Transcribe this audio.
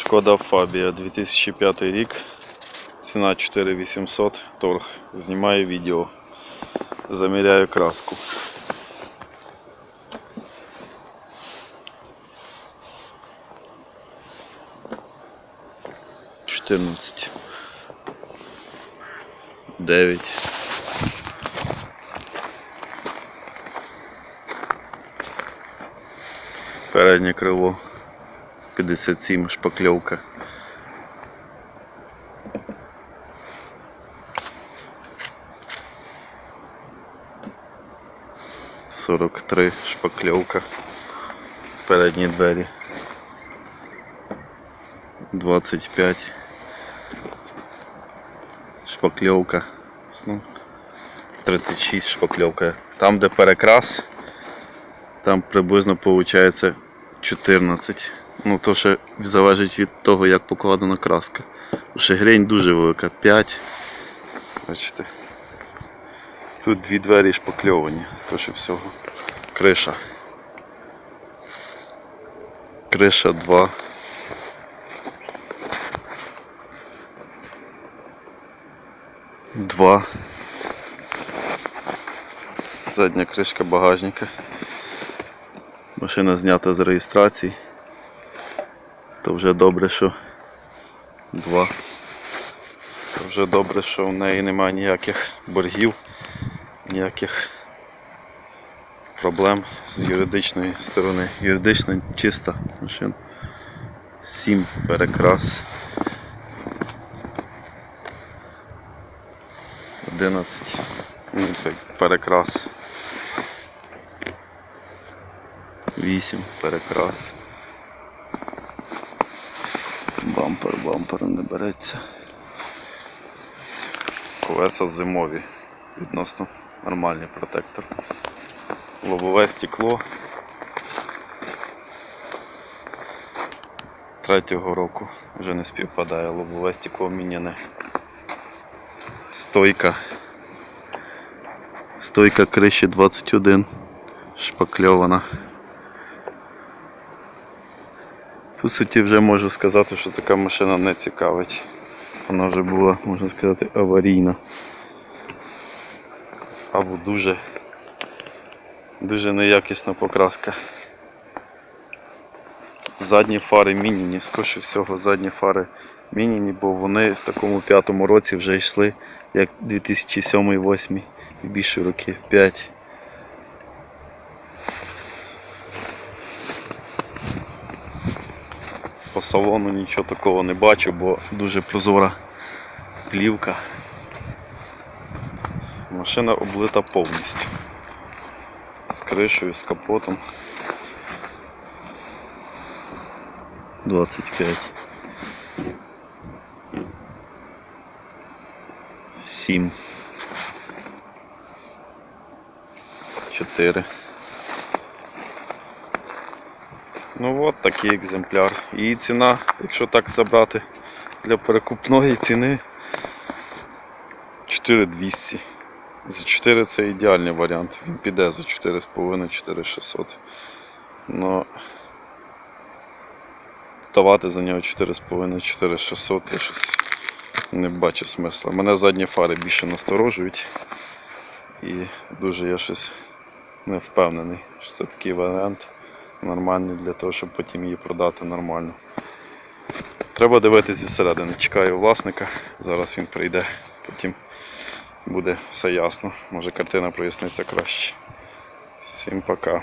Шкода Фабія 2005 рік. Ціна 4800, торг. Знімаю відео. Заміряю краску. Чотирнадцять. Дев'ять. Переднє крило 57 шпакльовка. Сорок три шпакльовка. Передні двері. 25 шпакльовка. Ну, 36 шпакльовка. Там, де перекрас, там приблизно виходить 14. Ну, то ще залежить від того, як покладена краска. Ще грень дуже велика. 5. Бачите. Тут дві двері шпакльовані, скоріше всього. Криша. Криша 2. Два. Задня кришка багажника. Машина знята з реєстрації. То вже добре, що два. То вже добре, що в неї немає ніяких боргів, ніяких проблем з юридичної сторони. Юридично чиста машина. Сім перекрас. 11 ну, цей перекрас. 8 перекрас. Бампер, бампер не береться. Колеса зимові. Відносно нормальний протектор. Лобове стекло. Третього року вже не співпадає, лобове стекло міняне. Стойка. Стойка криші 21. Шпакльована. По суті, вже можу сказати, що така машина не цікавить. Вона вже була, можна сказати, аварійна. Або дуже, дуже неякісна покраска. Задні фари мініні, скоріше всього задні фари мініні, бо вони в такому п'ятому році вже йшли як 2007-2008 і більше роки 5. По салону нічого такого не бачу, бо дуже прозора плівка. Машина облита повністю. З кришею, з капотом. 25. 7. 4. Ну от такий екземпляр. І ціна, якщо так забрати для перекупної ціни 4200. За 4 це ідеальний варіант. Він піде за 4,5-4600. Но давати за нього 4,5-4600 я щось не бачу смисла. Мене задні фари більше насторожують. І дуже я щось не впевнений, що це такий варіант нормальний для того, щоб потім її продати нормально. Треба дивитися зсередини. Чекаю власника, зараз він прийде, потім буде все ясно. Може картина проясниться краще. Всім пока.